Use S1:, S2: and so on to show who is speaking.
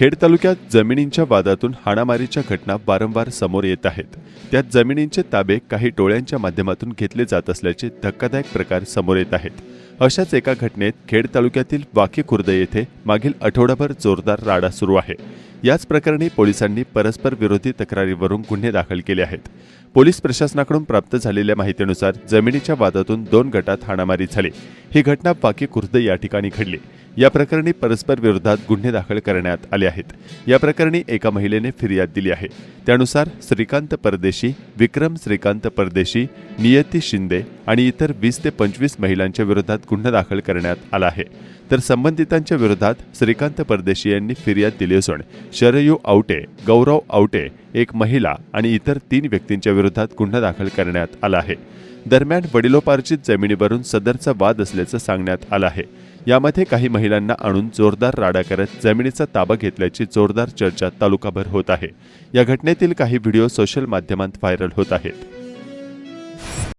S1: खेड तालुक्यात जमिनींच्या वादातून हाणामारीच्या घटना वारंवार समोर येत आहेत. त्यात जमिनींचे ताबे काही टोळ्यांच्या माध्यमातून घेतले जात असल्याचे धक्कादायक प्रकार समोर येत आहेत. अशाच एका घटनेत खेड तालुक्यातील वाकी खुर्द येथे मागील आठवडाभर जोरदार राडा सुरू आहे. याच प्रकरणी पोलिसांनी परस्पर विरोधी तक्रारीवरून गुन्हे दाखल केले आहेत. पोलीस प्रशासनाकडून प्राप्त झालेल्या माहितीनुसार जमिनीच्या वादातून दोन गटात हाणामारी झाली. ही घटना बाकी खुर्द या ठिकाणी घडली. या प्रकरणी परस्पर विरोधात गुन्हे दाखल करण्यात आले आहेत. या प्रकरणी एका महिलेने फिर्याद दिली आहे. त्यानुसार श्रीकांत परदेशी विक्रम श्रीकांत परदेशी नियती शिंदे आणि इतर वीस ते पंचवीस महिलांच्या विरोधात गुन्हा दाखल करण्यात आला आहे. तर संबंधितांच्या विरोधात विरोधात श्रीकांत परदेशी यांनी फिर्याद दिली असून शरयू आवटे गौरव आवटे एक महिला आणि इतर तीन व्यक्तींच्या विरोधात गुन्हा दाखल करण्यात आला आहे. दरम्यान वडिलोपार्जित जमिनीवरून सदरचा वाद असल्याचं सांगण्यात आलं आहे. यामध्ये काही महिलांना आणून जोरदार राडा करत जमिनीचा ताबा घेतल्याची जोरदार चर्चा तालुकाभर होत आहे. या घटनेतील काही व्हिडिओ सोशल माध्यमांत व्हायरल होत आहेत.